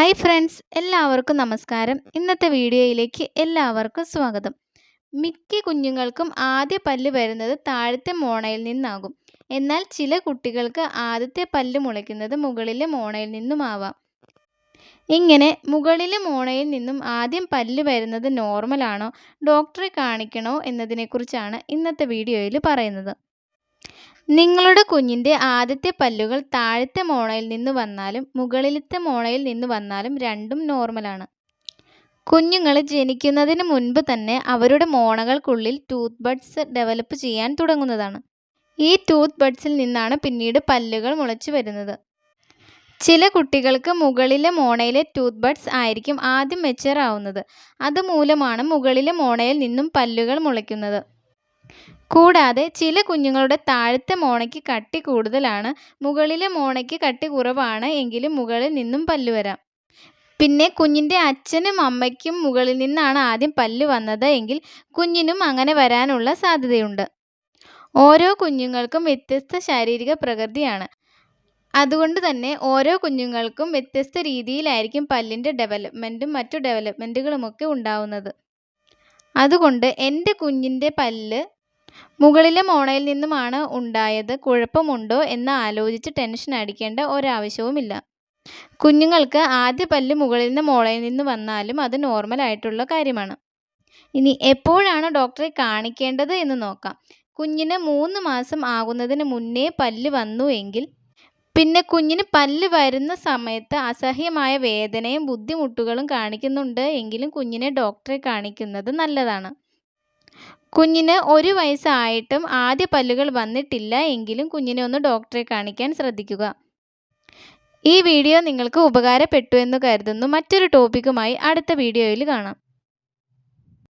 Hi friends എല്ലാവർക്കും നമസ്കാരം. ഇന്നത്തെ വീഡിയോയിലേക്ക് എല്ലാവർക്കും സ്വാഗതം. മിക്ക കുഞ്ഞുങ്ങൾക്കും ആദ്യ പല്ല് വരുന്നത് താഴത്തെ മോണയിൽ നിന്നാകും. എന്നാൽ ചില കുട്ടികൾക്ക് ആദ്യത്തെ പല്ല് മുളയ്ക്കുന്നത് മുകളിലെ മോണയിൽ നിന്നുമാവാം. ഇങ്ങനെ മുകളിലെ മോണയിൽ നിന്നും ആദ്യം പല്ല് വരുന്നത് നോർമലാണോ ഡോക്ടറെ കാണിക്കണോ എന്നതിനെക്കുറിച്ചാണ് ഇന്നത്തെ വീഡിയോയിൽ പറയുന്നത്. നിങ്ങളുടെ കുഞ്ഞിന്റെ ആദ്യത്തെ പല്ലുകൾ താഴത്തെ മോണയിൽ നിന്ന് വന്നാലും മുകളിലത്തെ മോണയിൽ നിന്ന് വന്നാലും രണ്ടും നോർമലാണ്. കുഞ്ഞുങ്ങൾ ജനിക്കുന്നതിന് മുൻപ് തന്നെ അവരുടെ മോണകൾക്കുള്ളിൽ ടൂത്ത് ബഡ്സ് ഡെവലപ്പ് ചെയ്യാൻ തുടങ്ങുന്നതാണ്. ഈ ടൂത്ത് ബഡ്സിൽ നിന്നാണ് പിന്നീട് പല്ലുകൾ മുളച്ചു വരുന്നത്. ചില കുട്ടികൾക്ക് മുകളിലെ മോണയിലെ ടൂത്ത് ബഡ്സ് ആയിരിക്കും ആദ്യം മെച്ചറാവുന്നത് അതുമൂലമാണ് മുകളിലെ മോണയിൽ നിന്നും പല്ലുകൾ മുളയ്ക്കുന്നത്. കൂടാതെ ചില കുഞ്ഞുങ്ങളുടെ താഴത്തെ മോണയ്ക്ക് കട്ടി കൂടുതലാണ് മുകളിലെ മോണയ്ക്ക് കട്ടി കുറവാണ് എങ്കിലും മുകളിൽ നിന്നും പല്ല് വരാം. പിന്നെ കുഞ്ഞിന്റെ അച്ഛനും അമ്മയ്ക്കും മുകളിൽ നിന്നാണ് ആദ്യം പല്ല് വന്നത് എങ്കിൽ കുഞ്ഞിനും അങ്ങനെ വരാനുള്ള സാധ്യതയുണ്ട്. ഓരോ കുഞ്ഞുങ്ങൾക്കും വ്യത്യസ്ത ശാരീരിക പ്രകൃതിയാണ്. അതുകൊണ്ട് തന്നെ ഓരോ കുഞ്ഞുങ്ങൾക്കും വ്യത്യസ്ത രീതിയിലായിരിക്കും പല്ലിന്റെ ഡെവലപ്മെന്റും മറ്റു ഡെവലപ്മെന്റുകളുമൊക്കെ ഉണ്ടാവുന്നത്. അതുകൊണ്ട് എന്റെ കുഞ്ഞിന്റെ പല്ല് മുകളിലെ മോണയിൽ നിന്നുമാണ് ഉണ്ടായത് കുഴപ്പമുണ്ടോ എന്ന് ആലോചിച്ച് ടെൻഷൻ അടിക്കേണ്ട ഒരാവശ്യവുമില്ല. കുഞ്ഞുങ്ങൾക്ക് ആദ്യ പല്ല് മുകളിൽ നിന്ന് മോളയിൽ നിന്ന് വന്നാലും അത് നോർമൽ ആയിട്ടുള്ള കാര്യമാണ്. ഇനി എപ്പോഴാണ് ഡോക്ടറെ കാണിക്കേണ്ടത് എന്ന് നോക്കാം. കുഞ്ഞിന് മൂന്ന് മാസം ആകുന്നതിന് മുന്നേ പല്ല് വന്നു എങ്കിൽ പിന്നെ കുഞ്ഞിന് പല്ല് വരുന്ന സമയത്ത് അസഹ്യമായ വേദനയും ബുദ്ധിമുട്ടുകളും കാണിക്കുന്നുണ്ട് എങ്കിലും കുഞ്ഞിനെ ഡോക്ടറെ കാണിക്കുന്നത് നല്ലതാണ്. കുഞ്ഞിന് ഒരു വയസ്സായിട്ടും ആദ്യ പല്ലുകൾ വന്നിട്ടില്ല എങ്കിലും കുഞ്ഞിനെ ഒന്ന് ഡോക്ടറെ കാണിക്കാൻ ശ്രദ്ധിക്കുക. ഈ വീഡിയോ നിങ്ങൾക്ക് ഉപകാരപ്പെട്ടു എന്ന് കരുതുന്നു. മറ്റൊരു ടോപ്പിക്കുമായി അടുത്ത വീഡിയോയിൽ കാണാം.